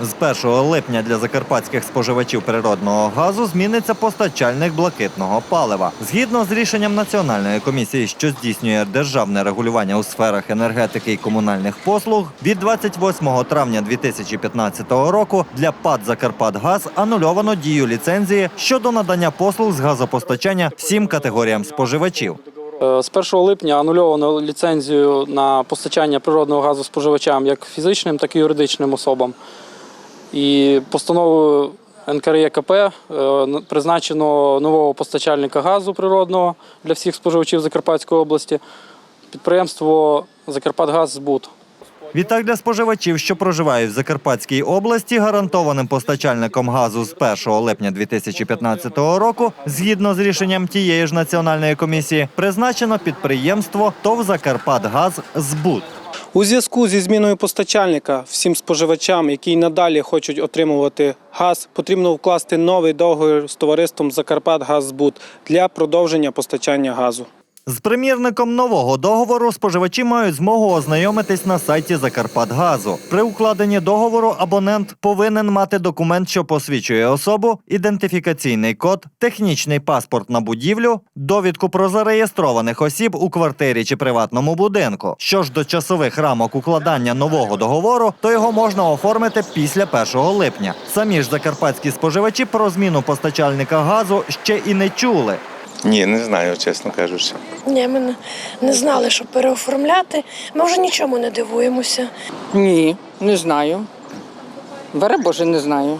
З 1 липня для закарпатських споживачів природного газу зміниться постачальник блакитного палива. Згідно з рішенням Національної комісії, що здійснює державне регулювання у сферах енергетики і комунальних послуг, від 28 травня 2015 року для ПАД «Закарпатгаз» анульовано дію ліцензії щодо надання послуг з газопостачання всім категоріям споживачів. Е, З 1 липня анульовано ліцензію на постачання природного газу споживачам як фізичним, так і юридичним особам. І постановою НКРЄКП е, призначено нового постачальника газу природного для всіх споживачів Закарпатської області. Підприємство Закарпатгаз. Відтак для споживачів, що проживають в Закарпатській області, гарантованим постачальником газу з 1 липня 2015 року, згідно з рішенням тієї ж національної комісії, призначено підприємство ТОВ Закарпатгаз Збут. У зв'язку зі зміною постачальника всім споживачам, які й надалі хочуть отримувати газ, потрібно вкласти новий договір з товариством Закарпатгазбуд для продовження постачання газу. З примірником нового договору споживачі мають змогу ознайомитись на сайті Закарпатгазу. При укладенні договору абонент повинен мати документ, що посвідчує особу, ідентифікаційний код, технічний паспорт на будівлю, довідку про зареєстрованих осіб у квартирі чи приватному будинку. Що ж до часових рамок укладання нового договору, то його можна оформити після 1 липня. Самі ж закарпатські споживачі про зміну постачальника газу ще і не чули. Ні, не знаю, чесно кажучи. Ні, ми не, не знали, що переоформляти. Ми вже нічому не дивуємося. Ні, не знаю. Бере Боже, не знаю.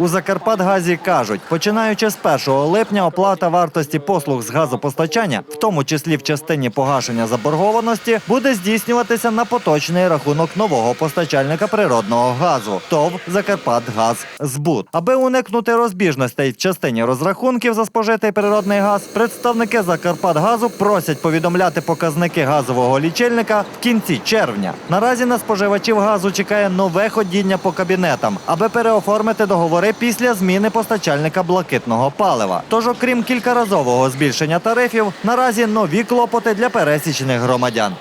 У Закарпатгазі кажуть, починаючи з 1 липня оплата вартості послуг з газопостачання, в тому числі в частині погашення заборгованості, буде здійснюватися на поточний рахунок нового постачальника природного газу ТОВ Закарпатгаз Збут. Аби уникнути розбіжностей в частині розрахунків за спожитий природний газ, представники Закарпатгазу просять повідомляти показники газового лічильника в кінці червня. Наразі на споживачів газу чекає нове ходіння по кабінетам, аби переоформити договори після зміни постачальника блакитного палива. Тож, окрім кількаразового збільшення тарифів, наразі нові клопоти для пересічних громадян.